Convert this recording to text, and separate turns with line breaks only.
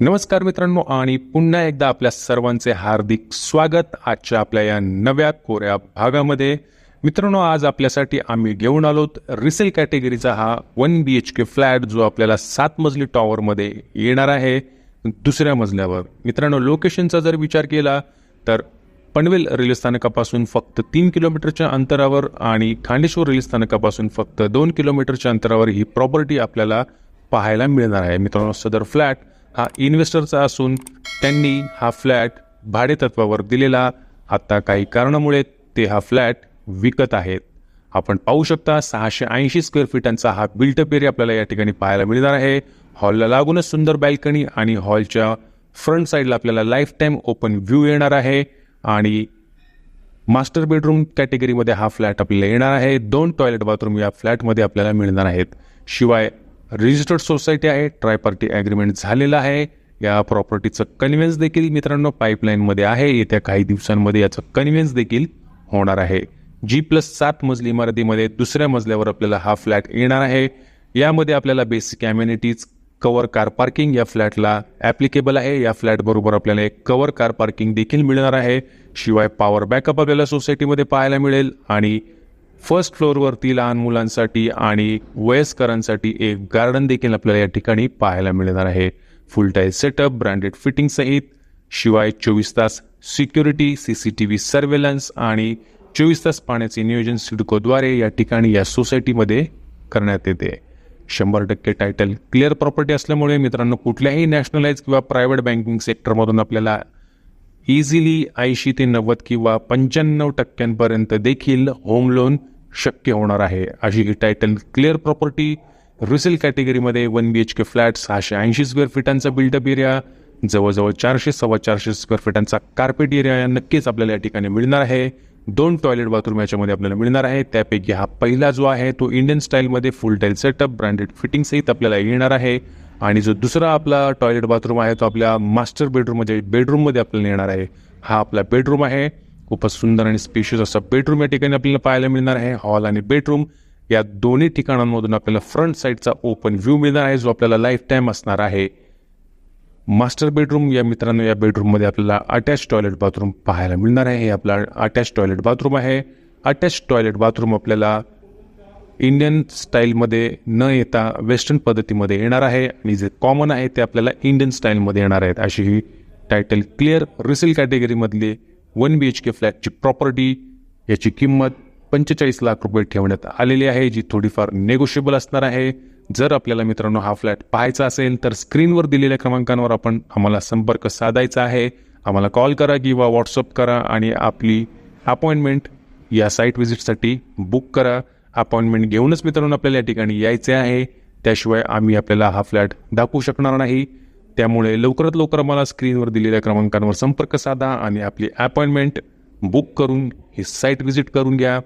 नमस्कार मित्रांनो आणि पुन्हा एकदा आपल्या सर्वांचे हार्दिक स्वागत. आजच्या आपल्या या नव्या कोऱ्या भागामध्ये मित्रांनो आज आपल्यासाठी आम्ही घेऊन आलोत रिसेल कॅटेगरीचा हा one B H K flat जो आपल्याला सात मजली टॉवरमध्ये येणार आहे दुसऱ्या मजल्यावर. मित्रांनो लोकेशनचा जर विचार केला तर पनवेल रेल्वे स्थानकापासून फक्त तीन किलोमीटरच्या अंतरावर आणि खांडेश्वर रेल्वे स्थानकापासून फक्त दोन किलोमीटरच्या अंतरावर ही प्रॉपर्टी आपल्याला पाहायला मिळणार आहे. मित्रांनो सदर फ्लॅट हा इन्व्हेस्टरचा असून त्यांनी हा फ्लॅट भाडेतत्वावर दिलेला. आता काही कारणामुळे ते हा फ्लॅट विकत आहेत. आपण पाहू शकता सहाशे ऐंशी स्क्वेअर फीटांचा हा बिल्टअप एरिया आपल्याला या ठिकाणी पाहायला मिळणार आहे. हॉलला लागूनच सुंदर बॅल्कनी आणि हॉलच्या फ्रंट साईडला आपल्याला लाईफ टाईम ओपन व्ह्यू येणार आहे. आणि मास्टर बेडरूम कॅटेगरीमध्ये हा फ्लॅट आपल्याला येणार आहे. दोन टॉयलेट बाथरूम या फ्लॅटमध्ये आपल्याला मिळणार आहेत. शिवाय रजिस्टर्ड सोसायटी आहे ट्राय पार्टी ॲग्रीमेंट झालेलं आहे. या प्रॉपर्टीचं कन्व्हेन्स देखील मित्रांनो पाईपलाईनमध्ये आहे. येत्या काही दिवसांमध्ये याचं कन्व्हेन्स देखील होणार आहे. जी प्लस सात मजली इमारतीमध्ये दुसऱ्या मजल्यावर आपल्याला हा फ्लॅट येणार आहे. यामध्ये आपल्याला basic amenities cover car parking या फ्लॅटला ॲप्लिकेबल आहे. या फ्लॅटबरोबर आपल्याला एक कवर कार पार्किंग देखील मिळणार आहे. शिवाय पॉवर बॅकअप आपल्याला सोसायटीमध्ये पाहायला मिळेल आणि फर्स्ट फ्लोअरवरती लहान मुलांसाठी आणि वयस्करांसाठी एक गार्डन देखील आपल्याला या ठिकाणी पाहायला मिळणार आहे. Full tile setup branded fitting सहित. शिवाय चोवीस तास security C C T V surveillance आणि चोवीस तास पाण्याचे नियोजन सिडकोद्वारे या ठिकाणी या सोसायटीमध्ये करण्यात येते. शंभर टक्के टायटल क्लिअर प्रॉपर्टी असल्यामुळे मित्रांनो कुठल्याही नॅशनलाइज किंवा प्रायव्हेट बँकिंग सेक्टरमधून आपल्याला इझिली ऐंशी ते नव्वद किंवा पंच्याण्णव टक्क्यांपर्यंत देखील होम लोन शक्य होणार आहे. अशी ही टायटल क्लिअर प्रॉपर्टी रिसेल कॅटेगरीमध्ये one B H K flat सहाशे ऐंशी स्क्वेअर फीटांचा बिल्डअप एरिया जवळजवळ चारशे सव्वा चारशे स्क्वेअर फीटांचा कार्पेट एरिया नक्कीच आपल्याला या ठिकाणी मिळणार आहे. दोन टॉयलेट बाथरूम याच्यामध्ये आपल्याला मिळणार आहे. त्यापैकी हा पहिला जो आहे तो इंडियन स्टाईलमध्ये फुल टाईल सेटअप ब्रँडेड फिटिंगसहित आपल्याला येणार आहे. आणि जो दुसरा आपला टॉयलेट बाथरूम आहे तो आपल्या मास्टर बेडरूममध्ये बेडरूममध्ये आपल्याला येणार आहे. हा आपला बेडरूम आहे. खूपच सुंदर आणि स्पेशियस असा बेडरूम या ठिकाणी आपल्याला पाहायला मिळणार आहे. हॉल आणि बेडरूम या दोन्ही ठिकाणांमधून आपल्याला फ्रंट साईडचा ओपन व्ह्यू मिळणार आहे जो आपल्याला लाईफ टाईम असणार आहे. मास्टर बेडरूम या मित्रांनो या बेडरूममध्ये आपल्याला अटॅच टॉयलेट बाथरूम पाहायला मिळणार आहे. हे आपला अटॅच टॉयलेट बाथरूम आहे. अटॅच टॉयलेट बाथरूम आपल्याला इंडियन स्टाईलमध्ये न येता वेस्टर्न पद्धतीमध्ये येणार आहे आणि जे कॉमन आहे ते आपल्याला इंडियन स्टाईलमध्ये येणार आहेत. अशी ही टायटल क्लिअर रिसेल कॅटेगरीमधली वन बी एच के फ्लॅटची प्रॉपर्टी याची किंमत पंचेचाळीस लाख रुपये ठेवण्यात आलेली आहे जी थोडीफार नेगोशिएबल असणार आहे. जर आपल्याला मित्रांनो हा फ्लॅट पाहायचा असेल तर स्क्रीनवर दिलेल्या क्रमांकांवर आपण आम्हाला संपर्क साधायचा आहे. आम्हाला कॉल करा किंवा व्हॉट्सअप करा आणि आपली अपॉइंटमेंट या साईट व्हिजिटसाठी बुक करा. अपॉइंटमेंट घेऊनच मित्रांनो आपल्याला या ठिकाणी यायचे आहे. त्याशिवाय आम्ही आपल्याला हा फ्लॅट दाखवू शकणार नाही. त्यामुळे लवकरात लवकर आम्हाला स्क्रीनवर दिलेल्या क्रमांकांवर संपर्क साधा आणि आपली अपॉइंटमेंट बुक करून ही साईट व्हिजिट करून घ्या.